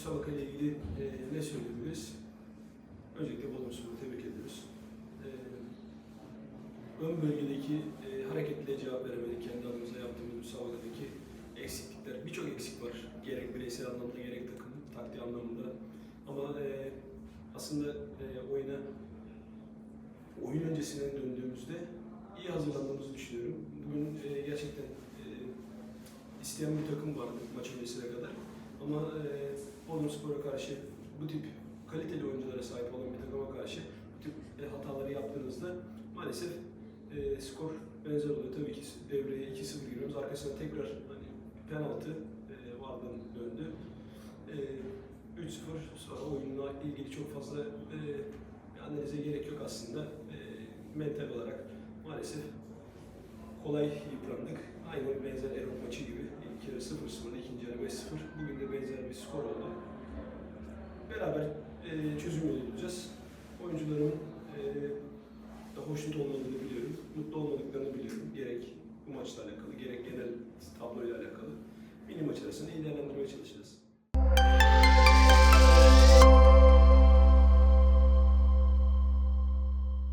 müsabaka ile ilgili e, ne söyleyebiliriz? Öncelikle Bodrum Spor'u tebrik ediyoruz. E, ön bölgedeki e, hareketle cevap veremedik kendi adımıza yaptığımız müsabakadaki eksiklikler. Birçok eksik var. Gerek bireysel anlamda gerek takım taktiği anlamında. Ama e, aslında e, oyuna oyun öncesine döndüğümüzde iyi hazırlandığımızı düşünüyorum. Bugün e, gerçekten e, isteyen bir takım vardı maç öncesine kadar. Ama e, Bodrum karşı bu tip kaliteli oyunculara sahip olan bir takıma karşı bu tip e, hataları yaptığınızda maalesef e, skor benzer oluyor. Tabii ki devreye 2-0 giriyoruz. Arkasına tekrar hani penaltı e, vardan döndü. E, 3-0 sonra oyunla ilgili çok fazla e, analize gerek yok aslında. E, mental olarak maalesef kolay yıprandık. Aynı benzer skor oldu. Beraber e, çözüm yolu bulacağız. Oyuncuların e, da hoşnut olmadığını biliyorum. Mutlu olmadıklarını biliyorum. Gerek bu maçla alakalı, gerek genel tabloyla alakalı. Mini maç arasında iyi değerlendirmeye çalışacağız.